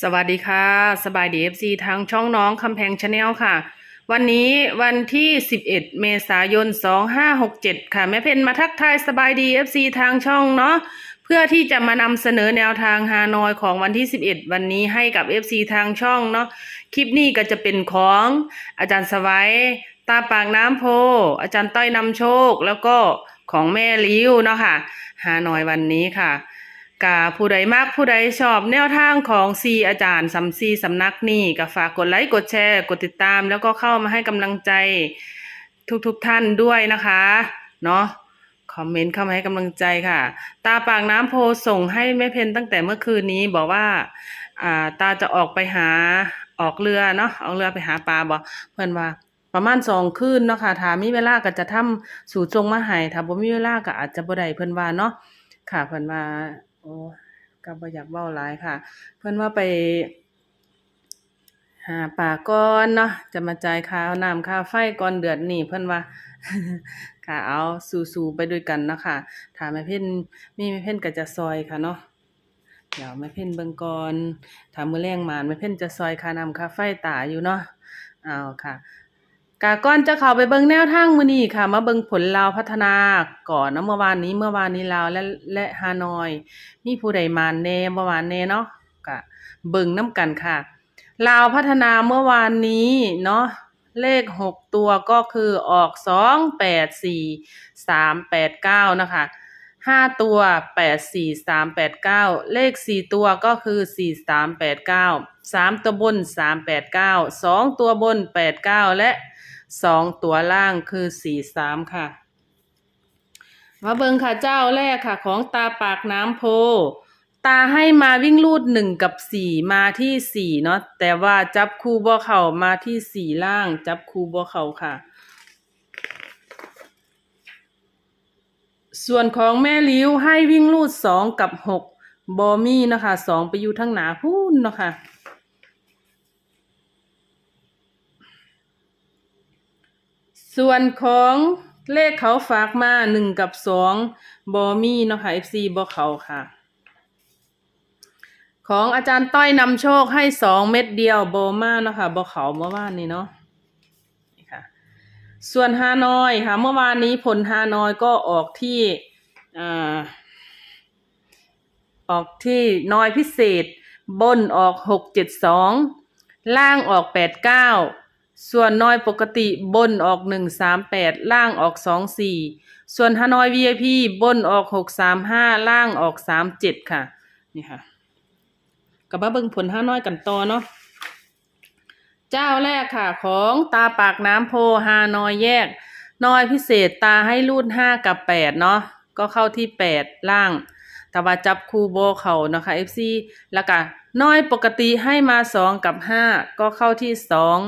สวัสดีค่ะ สบายดีเอฟซีทางช่องน้องคำแพงชาแนลค่ะ วันนี้วันที่ 11 เมษายน 2567 ค่ะ แม่เพนมาทักทายสบายดีเอฟซีทางช่องเนาะเพื่อที่จะมานำเสนอแนวทางฮานอยของวันที่ 11 วันนี้ให้กับ FC ทางช่องเนาะคลิปนี้ก็จะเป็นของอาจารย์สวัยตาปากน้ำโพ อาจารย์ต้อยนำโชค แล้วก็ของแม่ลิ้วเนาะค่ะฮานอยวันนี้ค่ะ กาผู้ใดมากผู้ใดชอบแนวทางของซีอาจารย์สัมซีสำนักนี่ก็ฝากกดไลค์กดแชร์กดติดตามแล้วก็เข้ามาให้กำลังใจทุกๆทท่านด้วยนะคะเนาะคอมเมนต์เข้ามาให้กำลังใจค่ะ ตาปากน้ำโพส่งให้แม่เพนตั้งแต่เมื่อคืนนี้บอกว่าอ่า ตาจะออกไปหาออกเรือเนาะออกเรือไปหาปลาบอกเพื่อนว่าประมาณสองคืนเนาะค่ะถามีเวลาก็จะทำสู่จงมาให้ถ้าบ่มีเวลาก็อาจจะบ่ได้เพิ่นว่าเนาะค่ะเพิ่นว่า อ้ก็บ่อยากเว้าหลายค่ะ เพิ่นว่าไป หาปลาก่อนเนาะจะมาจ่ายค่าน้ำค่าไฟก่อนเดือนนี้เพิ่นว่า ค่ะเอาสู้ๆไปด้วยกันเนาะค่ะถ้าแม่เพิ่นมีแม่เพิ่นก็จะซอยค่ะเนาะเดี๋ยวแม่เพ่นเบิ่งก่อนถามมือแลงมาแม่เพ่นจะซอยค่าน้ำค่าไฟตาอยู่เนาะเอาค่ะ กะก่อนจะเข้าไปเบิ่งแนวทางมื้อนี้ค่ะ มาเบิ่งผลลาวพัฒนาก่อนเนาะเมื่อวานนี้เมื่อวานนี้ลาวและและฮานอย มีผู้ใดมานแน่บ่มานแน่เนาะก็เบิ่งนํกันค่ะลาวพัฒนาเมื่อวานนี้เนาะเลขหกตัวก็คือออกสองแปดสี่สามแปดเก้านะคะห้าตัวแปดสี่สามแปดเก้าเลขสี่ตัวก็คือสี่สามแปดเก้าสามตัวบนสามแปดเก้าสองตัวบนแปดเก้าและ สองตัวล่างคือสี่สามค่ะ มาเบิงค่ะเจ้าแรกค่ะ ของตาปากน้ำโพ ตาให้มาวิ่งลูดหนึ่งกับสี่มาที่สี่เนาะแต่ว่าจับคู่บ่เข่ามาที่สี่ล่าง จับคู่บ่เข่าค่ะ ส่วนของแม่ลิ้วให้วิ่งลูดสองกับหกบอมี่นะคะสองไปอยู่ทั้งหนาพูนเนาะค่ะ ส่วนของเลขเขาฝากมาหนึ่งกับสองบอมี่เนาะค่ะ FC บอเขาค่ะ ของอาจารย์ต้อยนำโชคให้สองเม็ดเดียวโบมาเนาะค่ะบอเขาเมื่อวานนี้เนาะนี่ค่ะส่วนฮานอยค่ะ เมื่อวานนี้ผลฮานอยก็ออกที่อ่าออกที่น้อยพิเศษ บนออกหกเจ็ดสองล่างออกแปดเก้า ส่วนน้อยปกติบนออกหนึ่งสามแปดล่างออกสองสี่ส่วนฮานอย VIP บนออกหกสามห้าล่างออกสามเจ็ดค่ะ นี่ค่ะกับมาเบิ่งผลฮานอยกันต่อเนาะเจ้าแรกค่ะ ของตาปากน้ำโพฮานอยแยก น้อยพิเศษตาให้รูดห้ากับแปดเนาะก็เข้าที่แปดล่างแต่ว่าจับคูโบเขานะคะ FC แล้วก็น้อยปกติให้มาสองกับห้าก็เข้าที่สอง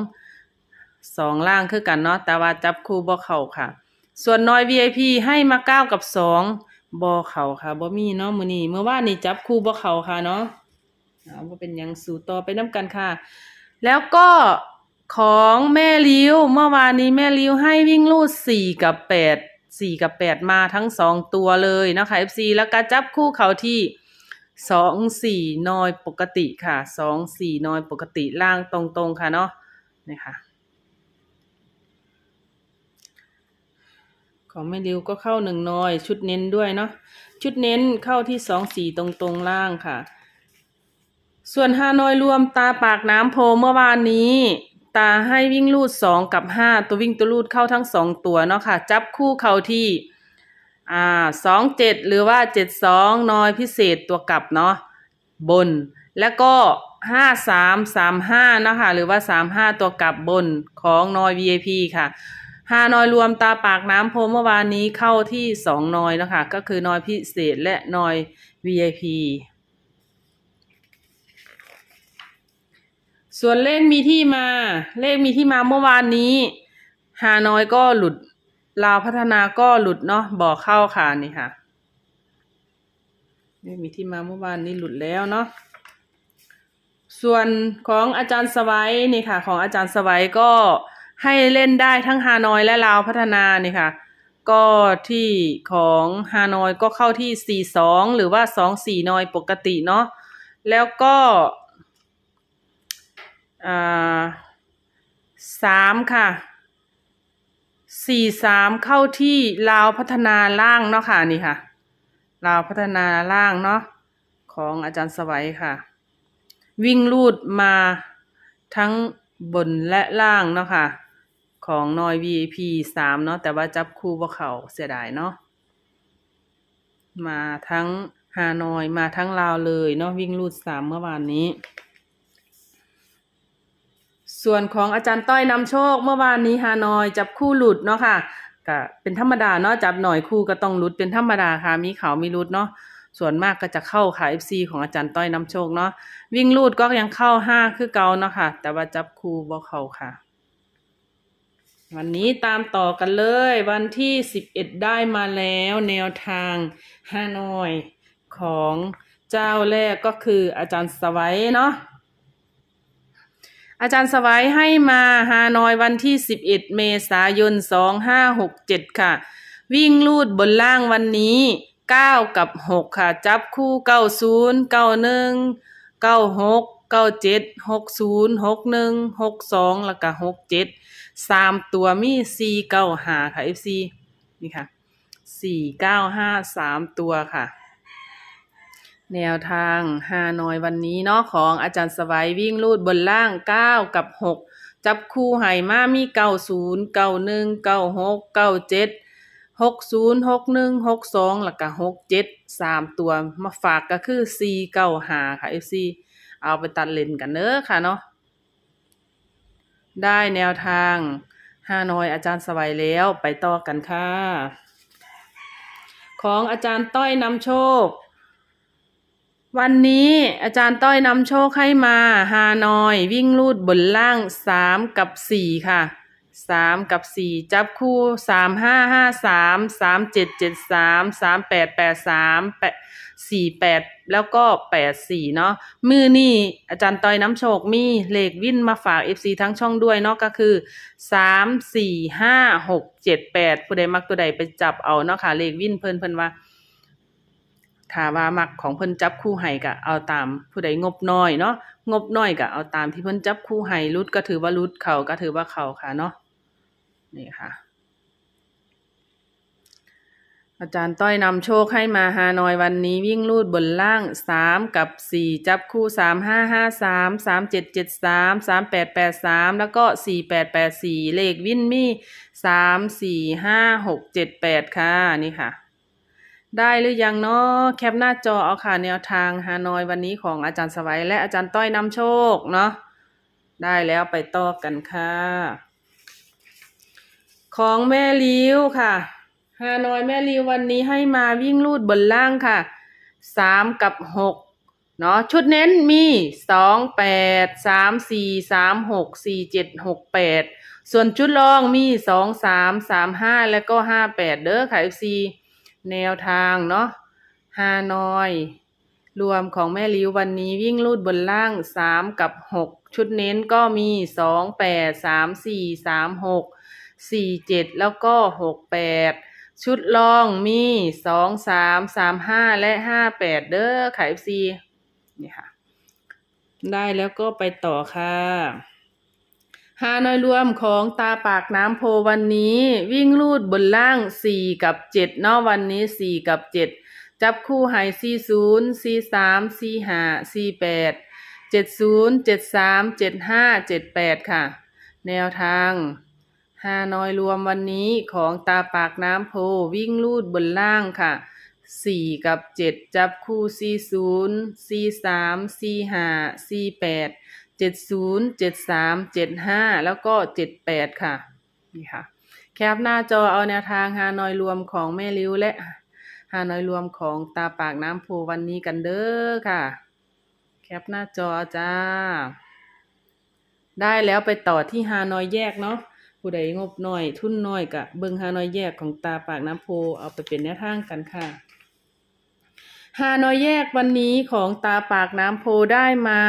สองล่างคือกันเนาะแต่ว่าจับคูโบเข่าค่ะ ส่วนน้อย VIP ให้มาเก้ากับสองบอเข่าค่ะบ่มีเนาะมือนี้เมื่อวานนี้จับคู่บ่เข่าค่ะเนาะเอาบ่เป็นยังสู่ต่อไปน้ำกันค่ะ แล้วก็ของแม่ลิ้วเมื่อวานนี้แม่ลิ้วให้วิ่งลูดสี่กับแปดสี่กับแปดมาทั้งสองตัวเลยนะคะ FC แล้วก็จับคู่เขาที่สองสี่นอยปกติค่ะสองสี่นอยปกติล่างตรงๆค่ะเนาะนี่ค่ะ ของแม่ริวก็เข้าหนึ่งนอย ชุดเน้นด้วยเนาะชุดเน้นเข้าที่สองสี่ตรงตรงๆล่างค่ะ ส่วนฮานอยรวมตาปากน้ำโพเมื่อวานนี้ ตาให้วิ่งลูดสองกับห้าตัววิ่งตัวลูดเข้าทั้งสองตัวเนาะค่ะ จับคู่เข้าที่อ่าสองเจ็ดหรือว่าเจ็ดสองนอยพิเศษตัวกลับเนาะบน แล้วก็ห้าสามสามห้านะคะหรือว่าสามห้าตัวกลับบนของนอย VIP ค่ะ ฮานอยรวมตาปากน้ำโพเมื่อวานนี้เข้าที่สองนอยนะคะ ก็คือนอยพิเศษและนอย VIP ส่วนเลขมีที่มา เลขมีที่มาเมื่อวานนี้ฮานอยก็หลุดลาวพัฒนาก็หลุดเนาะบอกเข้าค่ะนี่ค่ะเลขมีที่มาเมื่อวานนี้หลุดแล้วเนาะส่วนของอาจารย์สวัยนี่ค่ะ ของอาจารย์สวัยก็ ให้เล่นได้ทั้งฮานอยและลาวพัฒนานี่ค่ะ ก็ที่ของฮานอยก็เข้าที่ 42 หรือว่า 24 นอยปกติเนาะแล้วก็สามค่ะสี่สามเข้าที่ลาวพัฒนาล่างเนาะค่ะนี่ค่ะลาวพัฒนาล่างเนาะของอาจารย์สวัยค่ะ วิ่งลูดมาทั้งบนและล่างเนาะค่ะ ของนอย VIP สามเนาะแต่ว่าจับคู่บ่าเขาเสียดายเนาะมาทั้งฮานอยมาทั้งลาวเลยเนาะวิ่งลูดสามเมื่อวานนี้ ส่วนของอาจารย์ต้อยนำโชคเมื่อวานนี้ฮานอยจับคู่หลุดเนาะค่ะก็เป็นธรรมดาเนาะจับหน่อยคู่ก็ต้องหลุดเป็นธรรมดาค่ะมีเขามีหลุดเนาะส่วนมากก็จะเข้าค่ะ FC ของอาจารย์ต้อยนำโชคเนาะวิ่งลูดก็ยังเข้าห้าคือเก่าเนาะค่ะแต่ว่าจับคู่บ่เข้าค่ะ วันนี้ตามต่อกันเลย วันที่11ได้มาแล้วแนวทางฮานอยของเจ้าแรกก็คืออาจารย์สวัยเนาะอาจารย์สวัยให้มาฮานอยวันที่ 11 เมษายน 2567 ค่ะ วิ่งลูดบนล่างวันนี้ 9 กับ 6 ค่ะ จับคู่ 90 91 96 97 60 61 62 แล้วก็67 สามตัวมีสี่เก้าหาค่ะ FC นี่ค่ะสี่เก้าห้าสามตัวค่ะ แนวทางฮานอยวันนี้เนาะของอาจารย์สวัยวิ่งลูดบนล่างเก้ากับหกจับคู่ไห่มามีเก้าศูนย์เก้าหนึ่งเก้าหกเก้าเจ็ดหกศูนย์หกหนึ่งหกสองแล้วก็หกเจ็ดสามตัวมาฝากก็คือสี่เก้าหาค่ะ FC เอาไปตัดเลนกันเนอะค่ะเนาะ ได้แนวทางฮานอยอาจารย์สวัยแล้วไปต่อกันค่ะ ของอาจารย์ต้อยนำโชค วันนี้อาจารย์ต้อยนำโชคให้มาฮานอยวิ่งลูดบนล่างสามกับสี่ค่ะสามกับสี่จับคู่สามห้าห้าสามสามเจ็ดเจ็ดสามสามแปดแปดสามแปด สี่แปดแล้วก็แปดสี่เนาะมือนี่อาจารย์ต้อยน้ำโชคมีเลขวินมาฝากเอฟซีทั้งช่องด้วยเนาะก็คือสามสี่ห้าหกเจ็ดแปดผู้ใดมักตัวใดไปจับเอาเนาะค่ะเลขวินเพิ่นเพิ่นว่าถาว่ามักของเพิ่นจับคู่ให้ก็เอาตามผู้ใดงบน้อยเนาะงบน้อยก็เอาตามที่เพิ่นจับคู่ให้รุดก็ถือว่ารุดเขาก็ถือว่าเขาค่ะเนาะนี่ค่ะ อาจารย์ต้อยนำโชคให้มาฮานอยวันนี้วิ่งลูดบนล่างสามกับสี่จับคู่สามห้าห้าสามสามเจ็ดเจ็ดสามสามแปดแปดสามแล้วก็สี่แปดแปดสี่เลขวินมีสามสี่ห้าหกเจ็ดแปดค่ะ นี่ค่ะ ได้หรือยังเนาะแคปหน้าจอเอาค่ะ แนวทางฮานอยวันนี้ของอาจารย์สวัยและอาจารย์ต้อยนำโชคเนาะได้แล้วไปต่อกันค่ะ ของแม่ลิ้วค่ะ ฮานอยแม่ลิ้ววันนี้ให้มาวิ่งลูดบนล่างค่ะสามกับหกเนาะชุดเน้นมีสองแปดสามสี่สามหกสี่เจ็ดหกแปดส่วนชุดรองมีสองสามสามห้าแล้วก็ห้าแปดเด้อค่ะ FC แนวทางเนาะฮานอย รวมของแม่ลิววันนี้วิ่งลูดบนล่างสามกับหกชุดเน้นก็มีสองแปดสามสี่สามหกสี่เจ็ดแล้วก็หกแปด ชุดรองมีสองสามสามห้าและห้าแปดเด้อค่ะ FC นี่ค่ะ ได้แล้วก็ไปต่อค่ะฮานอยรวมของตาปากน้ำโพวันนี้ วิ่งลูดบนล่างสี่กับเจ็ดนาะวันนี้สี่กับเจ็ดจับคู่ไฮสี่ศูนย์สี่สามสี่ห้าสี่แปดเจ็ดศูนย์เจ็ดสามเจ็ดห้าเจ็ดแปดค่ะ แนวทาง ฮานอยรวมวันนี้ของตาปากน้ำโพวิ่งลูดบนล่างค่ะสี่กับเจ็ดจับคู่สี่ศูนย์สี่สามสี่ห้าสี่แปดเจ็ดศูนย์เจ็ดสามเจ็ดห้าแล้วก็เจ็ดแปดค่ะ นี่ค่ะ แคปหน้าจอเอาแนวทางฮานอยรวมของแม่ริ้วและฮานอยรวมของตาปากน้ำโพวันนี้กันเด้อค่ะ แคปหน้าจอจ้า ได้แล้วไปต่อที่ฮานอยแยกเนาะ ผู้ใดงบน้อย ทุนน้อยกะเบิงฮานอยแยกของตาปากน้ำโพเอาไปเป็นแนวทางกันค่ะฮานอยแยกวันนี้ของตาปากน้ำโพได้มา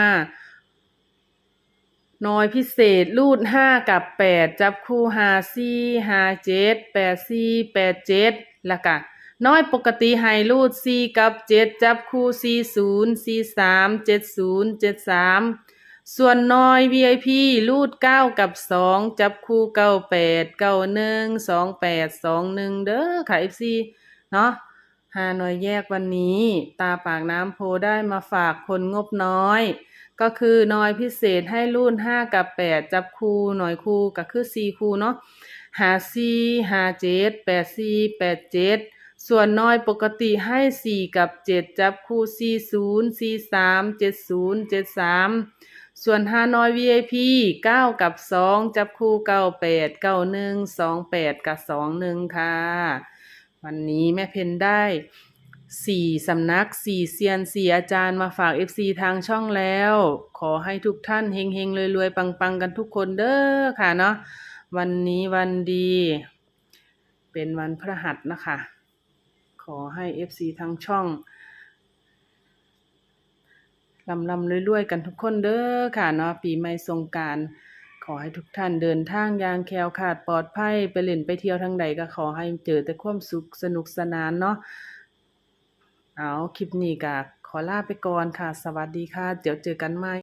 น้อยพิเศษรูดห้ากับแปดจับคู่ห้าสี่ห้าเจ็ดแปดสี่แปดเจ็ดล้วก็น้อยปกติให้รูดสี่กับเจ็ดจับคู่สี่ศูนย์สี่สามเจ็ดศูนย์เจ็ดสาม ส่วนน้อย VIP รูดเก้ากับสองจับคู่เก้าแปดเก้าหนึ่งสองแปดสองหนึ่งเด้อค่ะ FC เนาะหาหน่วยแยกวันนี้ ตาปากน้ำโพได้มาฝากคนงบน้อย ก็คือน้อยพิเศษให้รุ่นห้ากับแปดจับคู่หน่อยคู่ก็คือสี่คู่เนาะหาสี่หาเจ็ดแปดสี่แปดเจ็ดส่วนน้อยปกติให้สี่กับเจ็ดจับคู่สี่ศูนย์สี่สามเจ็ดศูนย์เจ็ดสาม ส่วนฮานอย VIP เก้ากับสองจับคู่เก้าแปดเก้าหนึ่งสองแปดกับสองหนึ่งค่ะ วันนี้แม่เพนได้สี่สำนักสี่เซียนสี่อาจารย์มาฝาก FC ทางช่องแล้ว ขอให้ทุกท่านเฮงเฮงรวยๆ ปังๆ กันทุกคนเด้อค่ะเนาะวันนี้วันดี เป็นวันพระหัสนะคะ ขอให้ FC ทางช่อง ลำลำรวยๆกันทุกคนเด้อค่ะเนาะปีใหม่สงการขอให้ทุกท่านเดินทางยางแคล้วขาดปลอดภัยไปเล่นไปเที่ยวทางใดก็ขอให้เจอแต่ความสุขสนุกสนานเนาะเอาคลิปนี้ก็ขอลาไปก่อนค่ะ สวัสดีค่ะ เดี๋ยวเจอกันใหม่